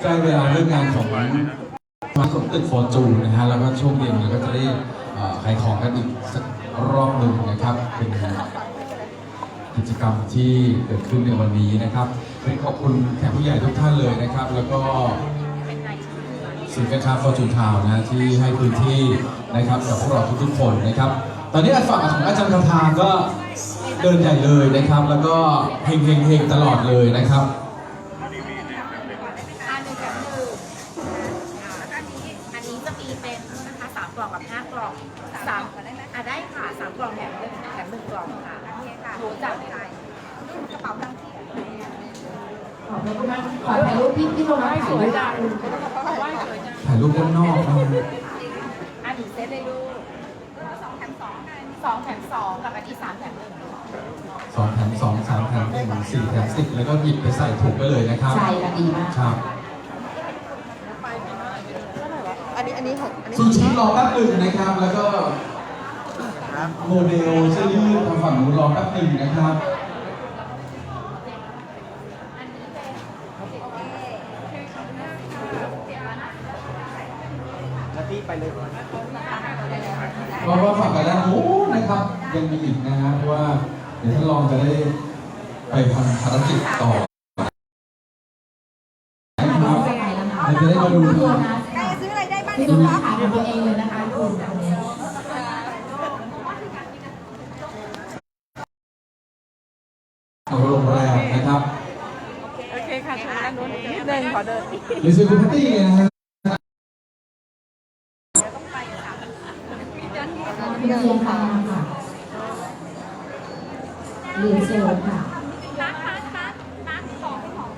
ใกล้เวลาเลิกงานของมาสมตึกฟอร์จูนนะฮะแล้วก็ช่วงเย็นเราก็จะได้เอ่อขายของกันอีกสักรอบหนึ่งนะครับ เป็นกิจกรรมที่เกิดขึ้นในวันนี้นะครับเป็นขอบคุณแขกผู้ใหญ่ทุกท่านเลยนะครับ แล้วก็สินค้าฟอร์จูนทาวนะฮะที่ให้พื้นที่นะครับกับพวกเราทุกๆคนนะครับ ตอนนี้ฝั่งของอาจารย์คาทาก็เดินใหญ่เลยนะครับ แล้วก็เฮงเฮงเฮงตลอดเลยนะครับ สี่แถมสิบแล้วก็หยิบไปใส่ถุงไปเลยนะครับ ใช่ค่ะดีมากครับ อันนี้อันนี้ของอันนี้ซูชิรอแป๊บหนึ่งนะครับ แล้วก็โมเดลเสื้อยืดทางฝั่งนู้นรอแป๊บหนึ่งนะครับ แล้วพี่ไปเลยเพราะว่าฝั่งกันด้านนู้นนะครับยังมีอีกนะฮะเพราะว่าเดี๋ยวท่านรองจะได้ ไปทำภารกิจต่อนะครับเราจะได้มาดูตัวนะใครจะซื้ออะไรได้บ้างพี่เดี๋ยวดูดูนะค่ะขายของตัวเองเลยนะคะคุณคนนี้เอาโรงแรมนะครับโอเคค่ะเชิญด้านนู้นนิดนึงขอเดินหรือซื้อคุณพัตตี้นะฮะคุณเชียงคานค่ะเรียนเชิญค่ะ รักรักรักรักของของ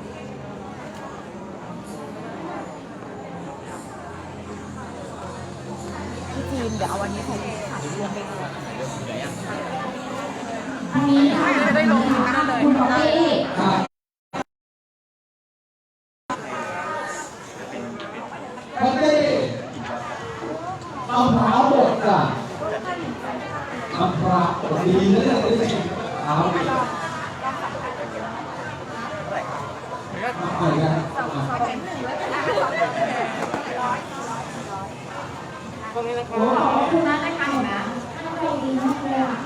พี่ทีม เดี๋ยวเอาวันนี้ใครถ่ายรวมไปเลยทางนี้ค่ะได้ลงได้เคุณป๊อปปี้อะพัตตี้มะพร้าวบดจ้ะมะพร้าวบดดีนะเนี่ยได้เอาไปหน่อย ตรงนี้นะคะขอบคุณมากนะคะเห็นไหมท่านใจดีมากเลยอะ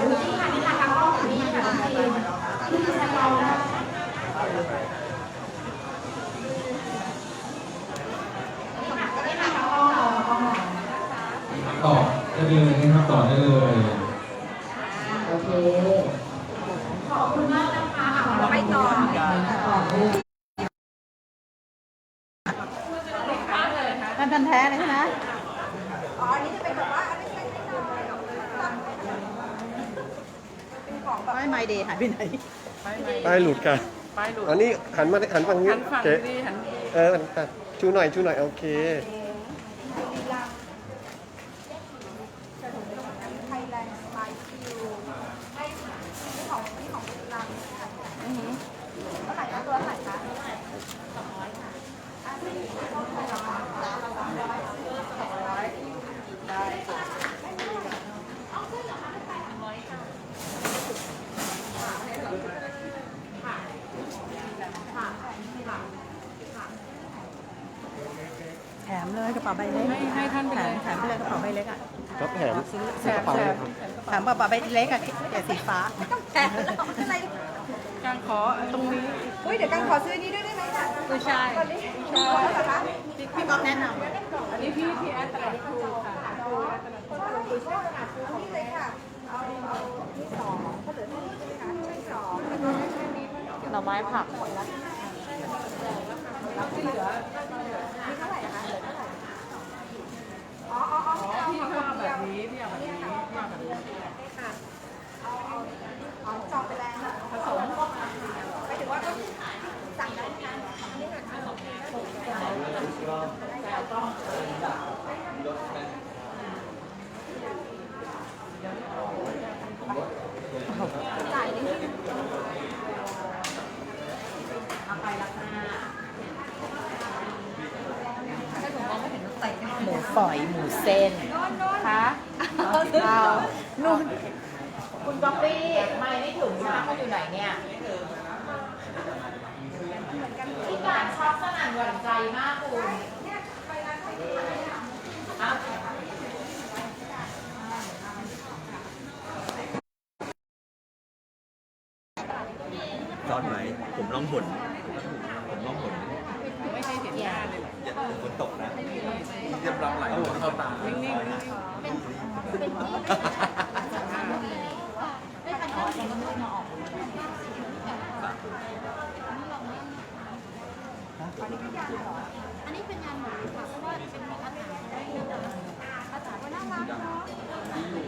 นี่ค่ะนี่ค่ะทางกล้องอยู่นี่ค่ะน้องทีมที่จะเรานะนี่ค่ะนี่ค่ะทางกล้องเราทางกล้องเราต่อได้เลยนะครับต่อได้เลย โอเค ขอบคุณมากนะคะเราไปต่อต่อเลย ท้เลยใช่ไหมอ๋ออันนี้จะเป็นแบบว่าอันนี้ใช่ใช่ใช่ไม่ไมเดย์หายไปไหนป้ายหลุดค่ะป้ายหลุดอันนี้หันมาหันฝั่งนี้หันฝั่งนี้หันเออหันชูหน่อยชูหน่อยโอเค ไทยแลนด์สไลด์คิวให้นี่ของนี่ของบุรีรัมย์ค่ะเท่าไหร่คะตัวเท่าไหร่คะสองร้อยค่ะอันนี้สองร้อยสองร้อยสองร้อยได้ แถม เลยกระเป๋าใบเล็กให้ให้ท่านแถมแถมไปเลยกระเป๋าใบเล็กอะก็แถมแถมแถมแถมกระเป๋าใบเล็กอะแกสีฟ้าแถมแล้วอะไรการขอตรงนี้อุ้ยเดี๋ยวกันขอซื้อนี้ด้วยได้ไหมคะผู้ชายใช่เหรอคะพี่พี่บ๊อบแนะนำอันนี้พี่พี่แอดตลาดครูค่ะนี่เลยค่ะเอาเอาที่สองเขาเหลือที่นี่ใช่ไหมคะที่สองแล้วก็แค่นี้หน่อไม้ผักที่เหลือมีเท่าไหร่ค หมูฝอยหมูเส้นคะเรานุ่นคุณก๊อปปี้ไม่ได้ถึงนะเขาอยู่ไหนเนี่ยที่การชอบสนั่นหวั่นใจมากคุณ เรียบร้อยไหลเข้าตานิ่งอันนี้เป็นงานหมูค่ะเพราะว่าเป็นอาหารได้อาหารว่าน่ารักเนาะ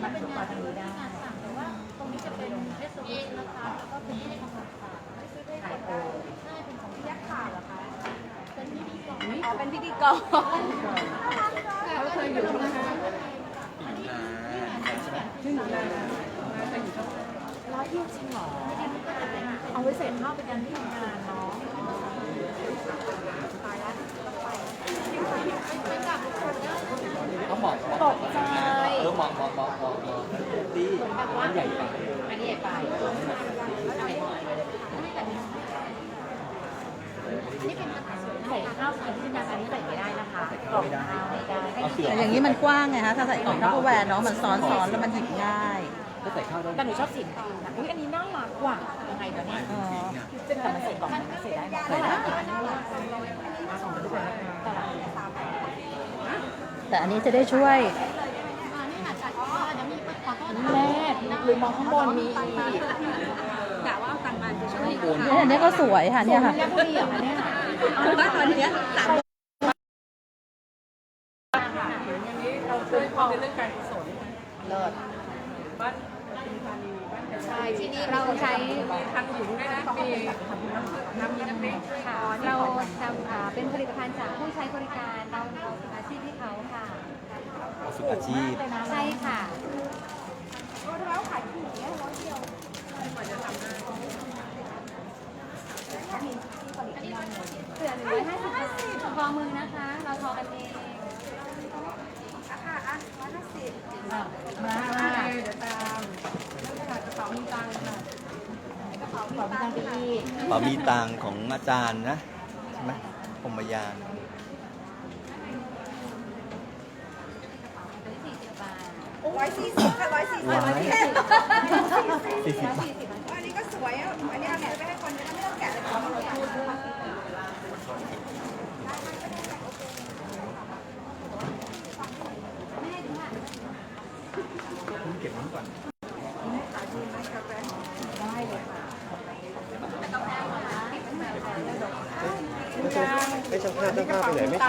มันเป็นงานที่งานสั่งแต่ว่าตรงนี้จะเป็นเอสเอสนะคะแล้วก็เป็นให้ของฝากไม่ซื้อได้ขายโอใช่เป็นของพี่ยักษ์ข่าวเหรอคะเป็นพิธีกรอ๋อเป็นพิธีกร เขาเคยอยู่นะคะร้อยเดียวจริงเหรอเอาไว้เสร็จข้าไปกันที่ทำงานเนาะต้องบอกตกใจเออบอกบอกบอกบอกบอกดีมันใหญ่ไปอันนี้ใหญ่ไปใส่ข้าวกินที่ทำงานอันนี้ใส่ไม่ได้นะคะกล่องข้าว แต่อย่างนี้มันกว้างไงฮะถ้าใส่กล่องทัพเปอร์แวร์เนาะมันซ้อนๆแล้วมันหยิบง่าย ก็ใส่ข้าวได้แต่หนูชอบสีน้ำตาลอุ้ยอันนี้น่ารักกว่ายังไงตัวนี้อ๋อแต่มันใส่กล่องมันใส่ได้ไหมใส่ได้แต่ละแต่อันนี้จะได้ช่วยแม่หรือมองข้างบนมีอีกกะว่าต่างบ้านจะช่วยเนี่ยอันนี้ก็สวยค่ะเนี่ยค่ะแม่บุรีเหรอคะเนี่ยบ้านตอนนี้สาม เราช่วยเขาในเรื่องการกุศลเลิศ ใช่ที่นี่เราใช้ทำหญิงด้วยนะมีน้ำมีน้ำพริกค่ะเราทำอ่าเป็นผลิตภัณฑ์จากผู้ใช้บริการเราฝึกอาชีพให้เขาค่ะ ฝึกอาชีพ ใช่ค่ะเราขายถุงเนี่ยร้อยเดียว เสือหนึ่งร้อยห้าสิบทอมือนะคะ เราทอกันเองอะค่ะอะร้อยห้าสิบมาเดี๋ยวตามกระเป๋ามีตังค์ค่ะกระเป๋ามีตังค์ไปอีกเป๋ามีตังค์ของอาจารย์นะใช่ไหมพรหมยานร้อยสี่สิบค่ะร้อยสี่สิบร้อยสี่สิบบาท อันนี้ก็สวยอะ อันนี้เอาไปให้คนจะไม่ต้องแกะเลยค่ะไม่ต้องแกะ ให้ช่างภาพช่างภาพ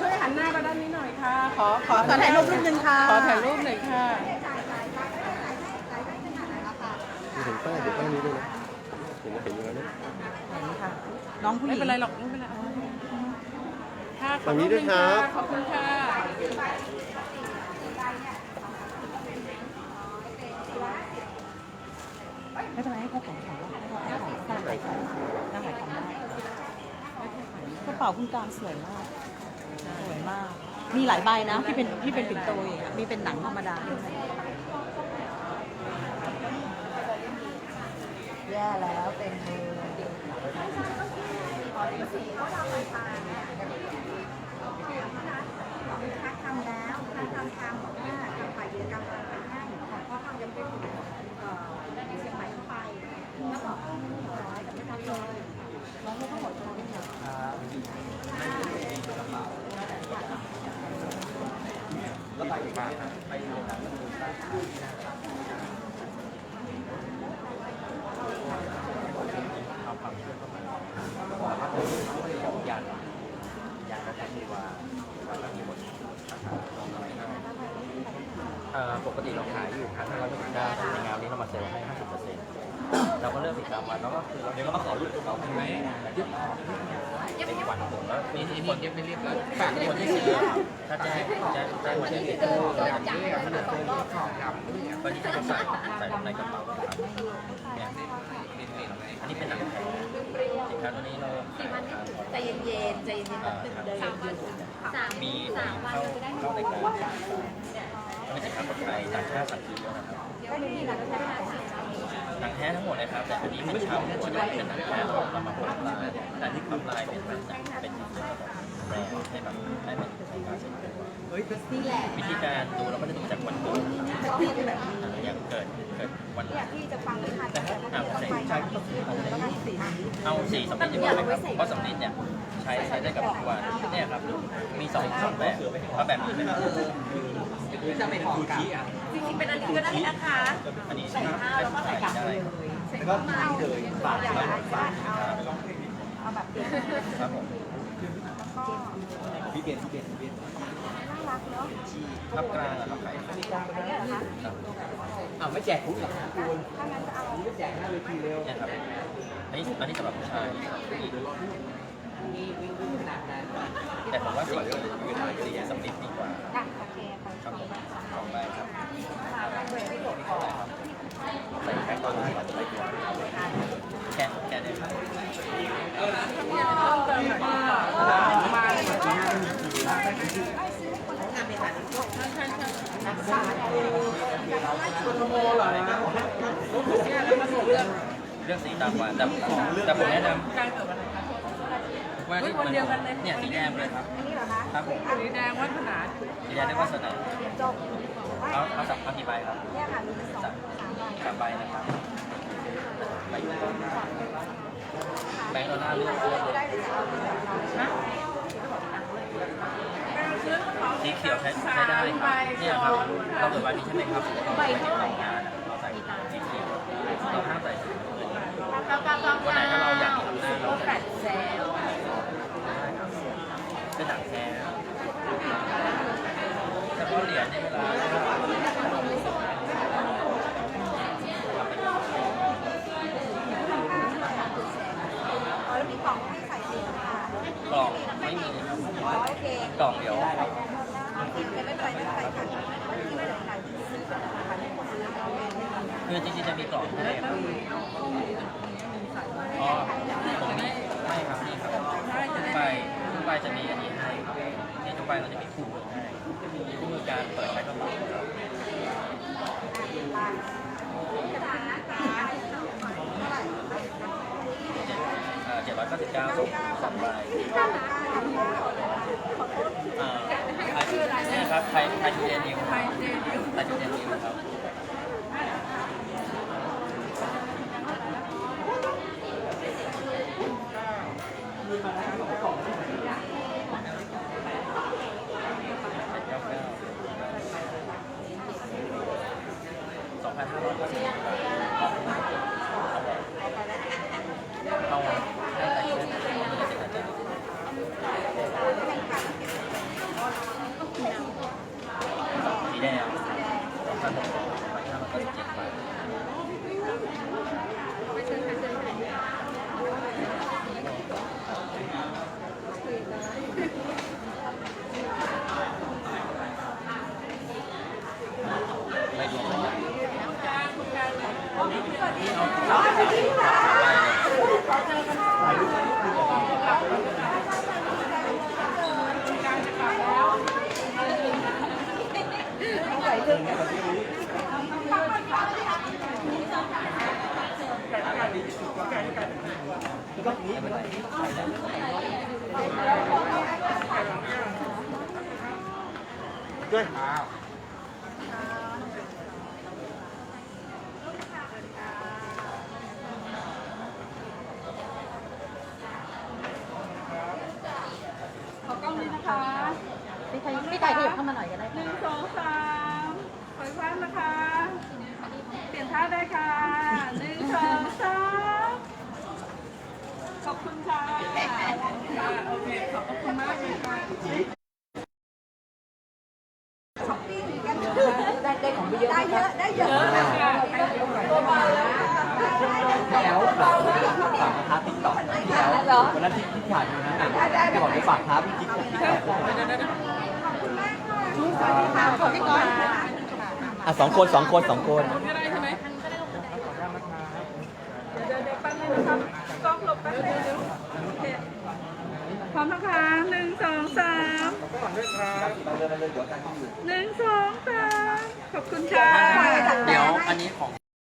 ช่วยหันหน้ามาด้านนี้หน่อยค่ะ ขอขอขอถ่ายรูปนิดนึงค่ะ ขอถ่ายรูปหน่อยค่ะมีเห็นป้ายเดี๋ยวป้ายนี้ด้วยนะเห็นเห็นอยู่แล้วนะน้องผู้หไม่ญิงเป็นไรหรอกไม่เป็นไรค่ะขอฝั่งนี้รูปด้วยครับขอบคุณค่ะไม่เป็นไรให้เขาของของเราให้เขาขายของนั่งขายของได้ กระเป๋าคุณกลารสวยมาก สวยมาก มีหลายใบนะที่เป็นที่เป็นปิ่นโตอย่างเงี้ยมีเป็นหนังธรรมดาด้วยแย่แล้วเต็มมือทำแล้วถ้าทำทางบอกว่าทำฝ่ายกิจกรรมทำไปให้ของพ่อทำยังเป็นเอ่อในเชียงใหม่เข้าไปแล้วบอกร้อยแต่ไม่ทำเลยน้องไม่ต้งหมด ตัวไม่เหรอยานยานรัฐทีวาเอ่อปกติเราขายอยู่พันห้าร้อยสิบเก้าในงานนี้เรามาเซลล์ให้ห้าสิบเปอร์เซ็นต์เราก็เลือกสินค้าวันแล้วก็คือเราเดี๋ยวก็มาขอหยุดเราไหม ยังยัง วันผ มีที่คนที่ไม่รียบแล้วฝากคนที่ซื้อถ้าจ้งแจ้งแจ้งวันที่เจอขนาดตัวนี้วันนี้จะใส่ใส่ในกระเป๋าครับเนี่ยอันนี้เป็นหนังแท้สินค้าตัวนี้เราขายราคาใจเย็นใจเย็นๆมันตึงเดินอยู่มีเข้าเข้าในการไม่ใช่ครับคนไทยต่างชาติสั่งซื้อเยอะนะครับหนังแท้ทั้งหมดเลยครับ แต่อันนี้เป็นชาวหัวจะเป็นหนังแท้ของเรามาปลายแต่ที่ปรับลายเป็นแบบเป็น แบรนด์ให้แบบให้มันใช้การเซ็นตัวนี่แหละวิธีการดูเราก็จะดูจากวันเกิดอย่างเกิดเกิดวันเนี่ยพี่จะฟังไม่ทันแต่แต่ถ้าว่าอ่าเดี๋ยวต้องใส่ไปใช้ต้องมีสีเอาสีสำลิดดีกว่าไหมครับเพราะสำลิดเนี่ยใช้ใช้ได้กับทุกวันเนี่ยครับมีสองสองแบบเอาแบบนี้ไหมครับจะไปของกันจริงๆเป็นอันนี้ก็ได้นะคะอันนี้ใช้แล้วก็ใส่กลับได้แล้วก็เอาฝากอย่างไรก็เอาเอาแบบเด็กครับผมแล้วก็ พี่เกณฑ์พี่เกณฑ์พี่เกณฑ์น่ารักเนาะภาพกลางอะครับใครอันนี้เหรอคะครับอ้าวไม่แจกคุณหรอคุณถ้างั้นจะเอาไม่แจกหน้าเวทีเร็วเนี่ยครับอันนี้อันนี้สำหรับผู้ชายสำหรับผู้หญิงแต่ผมว่าสีสีสำลิดดีกว่าอะโอเคค่ะครับผมสองใบครับใส่แค่ตอนนี้แค่แค่ได้ครับ เรื่องสีตามวันแต่แต่ผมแนะนำว่าที่มันเนี่ยสีแดงเลยครับอันนี้เหรอคะครับผมสีแดงวัฒนาสีแดงได้วาสนาจบไม่เอาเอาสักเอากี่ใบครับเนี่ยค่ะมีสองสามใบสามใบนะครับใบแบงค์ดอลลาร์เลือกเลือกได้เลยจะเอาแบบไหน สีเขียวใช้ใช้ได้ครับเนี่ยครับเราเปิดใบนี้ใช่ไหมครับใบเท่าไหร่งานเราใส่สีเขียวเราห้ามใส่สีอื่นวันไหนถ้าเราอยากทำหน้าเราใส่เป็นหนังแท้แต่พอเหรียญในเวลาอ๋อแล้วมีกล่องให้ใส่สีค่ะกล่องไม่มีครับอ๋อโอเคกล่องเดียว คือจีจริงๆจะมีกล่องให้อ๋อผมไม่ไม่ครับนี่ครับทุกใบทุกใบจะมีอันนี้ให้ครับนี่ทุกใบเราจะมีคู่มือให้มีคู่มือการเปิดใช้กระเป๋าครับเจ็ดร้อยเก้าสิบเก้าสองใบอ่าเนี่ย ครับไทยไทยทูเดนิวไทยทูเดนิวครับสองพันห้าร้อยเก้าสิบาทเอาให้ใส่เสื้อหนังมีสิบนาทีสีแดงสองพันหกร้อยสองพันห้าร้อยเก้าสิบเจ็ดบาทไม่รวมเลย ด้วยขอกล้องนี้นะคะพี่ไก่พี่ไก่ขยับเข้ามาหน่อยก็ได้หนึ่งสองสามขอยคว้างนะคะ เปลี่ยนท่าได้ค่ะหนึ่งสองสาม ขอบคุณค่ะโอเคขอบคุณมากเลยค่ะช้อปปิ้งกันได้ของเยอะได้เยอะได้เยอะแล้วฝากท้าติ๊กต๊อกวันนั้นที่ที่ผ่านมานะจะบอกให้ฝากท้าร์ทติ๊กต็อกขอบคุณมากค่ะสขอบคุณก่อสองคนสองคนสองคนได้ใช่ไหมเดี๋ด้ครับ พร้อมนะคะหนึ่งสองสามหนึ่งสองสามขอบคุณค่ะ เดี๋ยวอันนี้ของ